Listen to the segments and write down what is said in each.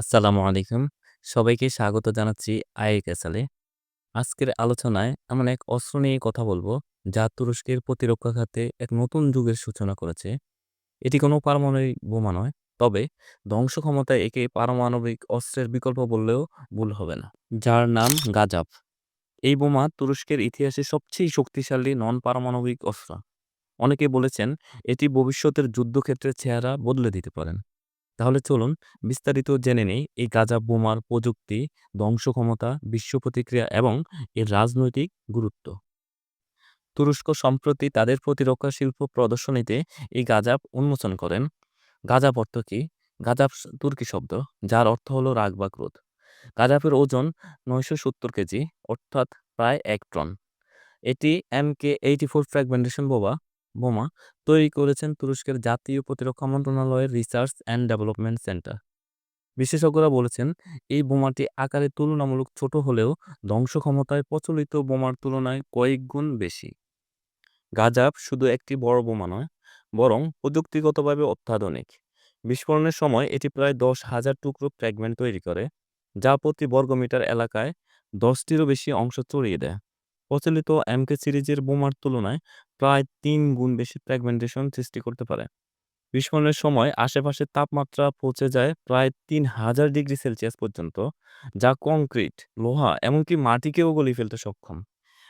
আসসালামু আলাইকুম। সবাইকে স্বাগত জানাচ্ছি আইএ ক্যাসালে। আজকের আলোচনায় এমন এক অস্ত্র নিয়ে কথা বলব, যা তুরস্কের প্রতিরক্ষা খাতে এক নতুন যুগের সূচনা করেছে। এটি কোনো পারমাণবিক বোমা নয়, তবে ধ্বংস ক্ষমতায় একে পারমাণবিক অস্ত্রের বিকল্প বললেও ভুল হবে না। যার নাম গাজাব। এই বোমা তুরস্কের ইতিহাসে সবচেয়ে শক্তিশালী নন-পারমাণবিক অস্ত্র। অনেকে বলেছেন এটি ভবিষ্যতের যুদ্ধক্ষেত্রের চেহারা বদলে দিতে পারেন। তাহলে চলুন বিস্তারিত জেনে নেই এই গাজাব বোমার প্রযুক্তি, ধ্বংস ক্ষমতা, বিশ্ব প্রতিক্রিয়া এবং এর রাজনৈতিক গুরুত্ব। তুরস্ক সম্প্রতি তাদের প্রতিরক্ষা শিল্প প্রদর্শনীতে এই গাজাব উন্মোচন করেন। গাজাব অর্থ কি? গাজাব তুর্কি শব্দ, যার অর্থ হলো রাগ বা ক্রোধ। গাজাবের ওজন নয়শো সত্তর কেজি অর্থাৎ প্রায় এক টন। এটি M K eighty four fragmentation বোমা বোমা তৈরি করেছেন তুরস্কের জাতীয় প্রতিরক্ষা মন্ত্রণালয়ের রিসার্চ অ্যান্ড ডেভেলপমেন্ট সেন্টার বিশেষজ্ঞরা বলেছেন, এই বোমাটি আকারে তুলনামূলক ছোট হলেও ধ্বংস ক্ষমতায় প্রচলিত বোমার তুলনায় কয়েক গুণ বেশি। গাজাব শুধু একটি বড় বোমা নয়, বরং প্রযুক্তিগতভাবে অত্যাধুনিক। বিস্ফোরণের সময় এটি প্রায় দশ হাজার টুকরো ফ্র্যাগমেন্ট তৈরি করে, যা প্রতি বর্গমিটার এলাকায় দশটিরও বেশি অংশ ছড়িয়ে দেয়। প্রচলিত এমকে সিরিজের বোমার তুলনায় প্রায় তিন গুণ বেশি ফ্র্যাগমেন্টেশন সৃষ্টি করতে পারে। বিস্ফোরণের সময় আশেপাশের তাপমাত্রা পৌঁছে যায় প্রায় তিন হাজার ডিগ্রি সেলসিয়াস পর্যন্ত, যা কংক্রিট লোহা, এমনকি মাটিকেও গলি ফেলতে সক্ষম।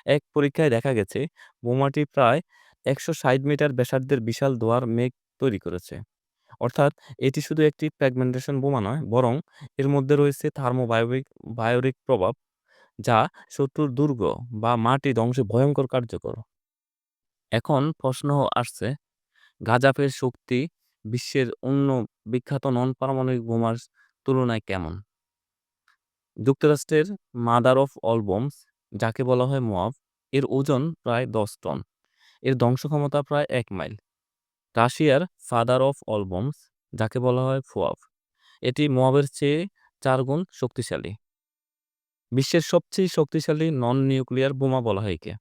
এক পরীক্ষায় দেখা গেছে, বোমাটি প্রায় একশো ষাট মিটার ব্যাসার্ধের বিশাল দোয়ার মেঘ তৈরি করেছে। অর্থাৎ এটি শুধু একটি ফ্র্যাগমেন্টেশন বোমা নয়, বরং এর মধ্যে রয়েছে থার্মোবায়োবিক বায়োরিক প্রভাব যা শত্রুর দুর্গ বা মাটি ধ্বংসে ভয়ঙ্কর কার্যকর। এখন প্রশ্ন আসছে গাজাফের শক্তি বিশ্বের অন্য বিখ্যাত নন পারমাণবিক বোমার তুলনায় কেমন? যুক্তরাষ্ট্রের মাদার অফ অল বোমস, যাকে বলা হয় মোয়াব, এর ওজন প্রায় দশ টন, এর ধ্বংস ক্ষমতা প্রায় এক মাইল। রাশিয়ার ফাদার অফ অল বোমস, যাকে বলা হয় ফোয়াব, এটি মোয়াবের চেয়ে চার গুণ শক্তিশালী। বিশ্বের সবচেয়ে শক্তিশালী নন নিউক্লিয়ার বোমা বলা হয় একে,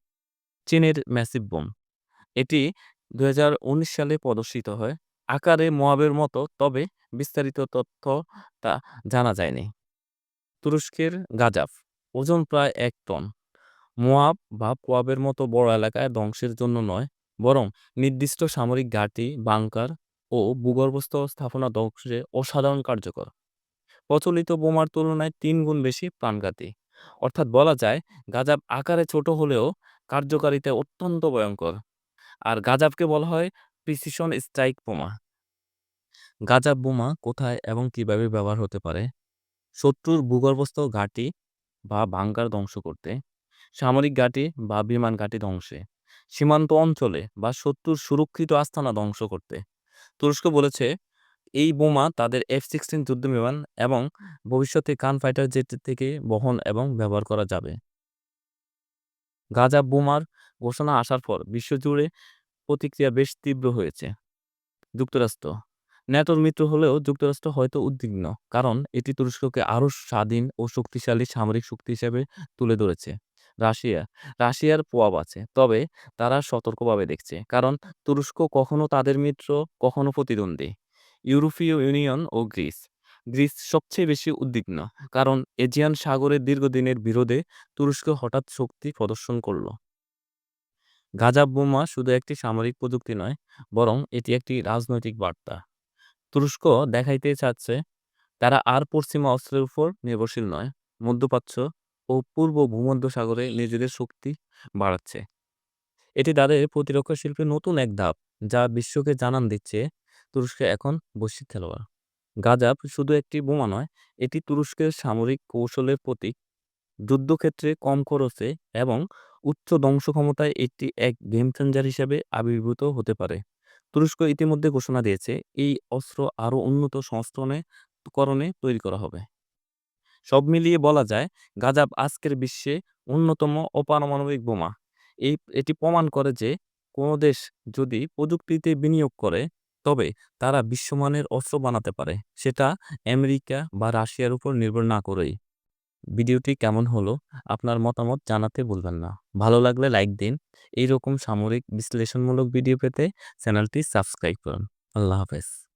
চীনের ম্যাসিভ বোম এটি দু হাজার উনিশ সালে প্রদর্শিত হয়। আকারে মোয়াবের মতো, তবে বিস্তারিত তথ্য তা জানা যায়নি। তুরস্কের গাজাফ, ওজন প্রায় এক টন। মোয়াব বা কোয়াবের মতো বড় এলাকায় ধ্বংসের জন্য নয়, বরং নির্দিষ্ট সামরিক ঘাঁটি, বাংকার ও ভূগর্ভস্থ স্থাপনা ধ্বংসে অসাধারণ কার্যকর। প্রচলিত বোমার তুলনায় তিন গুণ বেশি প্রাণঘাতী। অর্থাৎ বলা যায়, গাজাব আকারে ছোট হলেও কার্যকারিতা অত্যন্ত ভয়ঙ্কর। আর গাজাবকে বলা হয় প্রিসিশন স্ট্রাইক বোমা। গাজাব বোমা কোথায় এবং কীভাবে ব্যবহার হতে পারে? শত্রুর ভূগর্ভস্থ ঘাঁটি বা বাঙ্কার ধ্বংস করতে, সামরিক ঘাঁটি বা বিমান ঘাঁটি ধ্বংসে, সীমান্ত অঞ্চলে বা শত্রুর সুরক্ষিত আস্থানা ধ্বংস করতে। তুরস্ক বলেছে এই বোমা তাদের এফ সিক্সটিন যুদ্ধ বিমান এবং ভবিষ্যতে কান ফাইটার জেট থেকে বহন এবং ব্যবহার করা যাবে। গাজা বোমার ঘোষণা আসার পর বিশ্বজুড়ে প্রতিক্রিয়া বেশ তীব্র হয়েছে। যুক্তরাষ্ট্র। ন্যাটোর মিত্র হলেও যুক্তরাষ্ট্র হয়তো উদ্বিগ্ন, কারণ এটি তুরস্ককে আরও স্বাধীন ও শক্তিশালী সামরিক শক্তি হিসেবে তুলে ধরেছে। রাশিয়া। রাশিয়ার পোয়াব আছে, তবে তারা সতর্কভাবে দেখছে, কারণ তুরস্ক কখনো তাদের মিত্র, কখনো প্রতিদ্বন্দ্বী। ইউরোপীয় ইউনিয়ন ও গ্রিস। গ্রিস সবচেয়ে বেশি উদ্বিগ্ন, কারণ এজিয়ান সাগরের দীর্ঘদিনের বিরোধে তুরস্ক হঠাৎ শক্তি প্রদর্শন করল। গাজাব বোমা শুধু একটি সামরিক প্রযুক্তি নয়, বরং এটি একটি রাজনৈতিক বার্তা। তুরস্ক দেখাইতে চাচ্ছে, তারা আর পশ্চিমা অস্ত্রের উপর নির্ভরশীল নয়, মধ্যপ্রাচ্য ও পূর্ব ভূমধ্যসাগরে নিজেদের শক্তি বাড়াচ্ছে। এটি তাদের প্রতিরক্ষা শিল্পে নতুন এক ধাপ, যা বিশ্বকে জানান দিচ্ছে তুরস্ক এখন বৈশ্বিক খেলোয়াড়। গাজাব শুধু একটি বোমা নয়, এটি তুরস্কের সামরিক কৌশলের প্রতীক। যুদ্ধক্ষেত্রে কম খরচে এবং উচ্চ ধ্বংস ক্ষমতায় এটি এক গেম চেঞ্জার হিসেবে আবির্ভূত হতে পারে। তুরস্ক ইতিমধ্যে ঘোষণা দিয়েছে, এই অস্ত্র আরও উন্নত সংস্করণে, করণে তৈরি করা হবে। সব মিলিয়ে বলা যায়, গাজাব আজকের বিশ্বে অন্যতম অপারমাণবিক বোমা। এই, এটি প্রমাণ করে যে কোনো দেশ যদি প্রযুক্তিতে বিনিয়োগ করে তবে তারা বিশ্বমানের অস্ত্র বানাতে পারে। সেটা আমেরিকা বা রাশিয়ার উপর নির্ভর না করেই। ভিডিওটি কেমন হলো? আপনার মতামত জানাতে বলবেন না। ভালো লাগলে লাইক দিন। এইরকম সামরিক বিশ্লেষণমূলক ভিডিও পেতে চ্যানেলটি সাবস্ক্রাইব করুন। আল্লাহ হাফেজ।